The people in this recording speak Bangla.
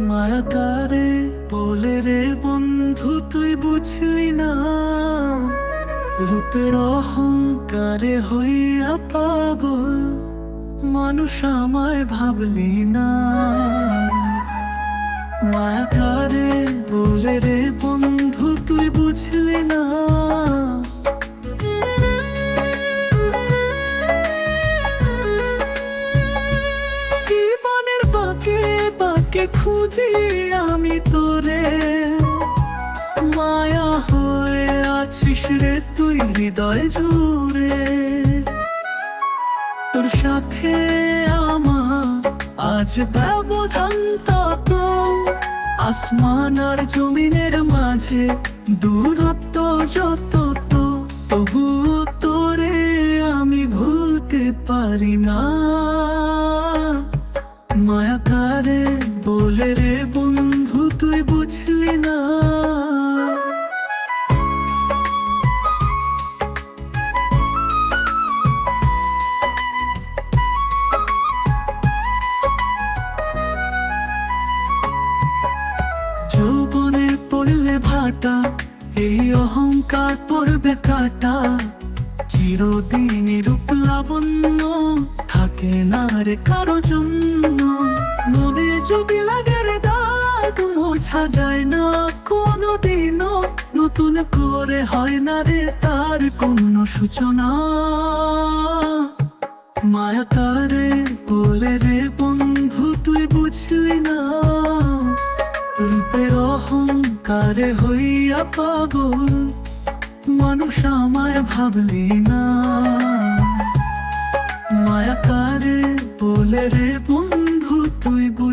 মায়াকারে বলে রে বন্ধু, তুই বুঝলি না। রূপের অহংকারে হইয়া পাব মানুষ আমায় ভাবলি না। মায়াকারে বলে রে বাকে খুঁজি আমি তোরে। মায়া হয়ে আছিস রে তুই হৃদয় জুড়ে। তোর সাথে আমার আজ ব্যবধান তত। আসমান আর জমিনের মাঝে দূরত্ব যত তো, তবুও তোরে আমি ভুলতে পারি না। মায়াকারে বলে রে বন্ধু, তুই বুঝলি না। যৌবনে পড়লে ভাটা, এই অহংকার পড়বে কাটা। চিরদিনই রূপ থাকে না রে কারও জন্য। মনে যদি লাগে রে দাগ, মোছা যায় না কোনো দিনও নতুন করে হয় না রে তার কোনো সূচনা। মায়াকারে বলে রে, বন্ধু, তুই বুঝলি না। রূপের অহংকারে হইয়া পাগল। মানুষ আমায় ভাবলি না। মায়াকারে বলে রে তুই বুঝলি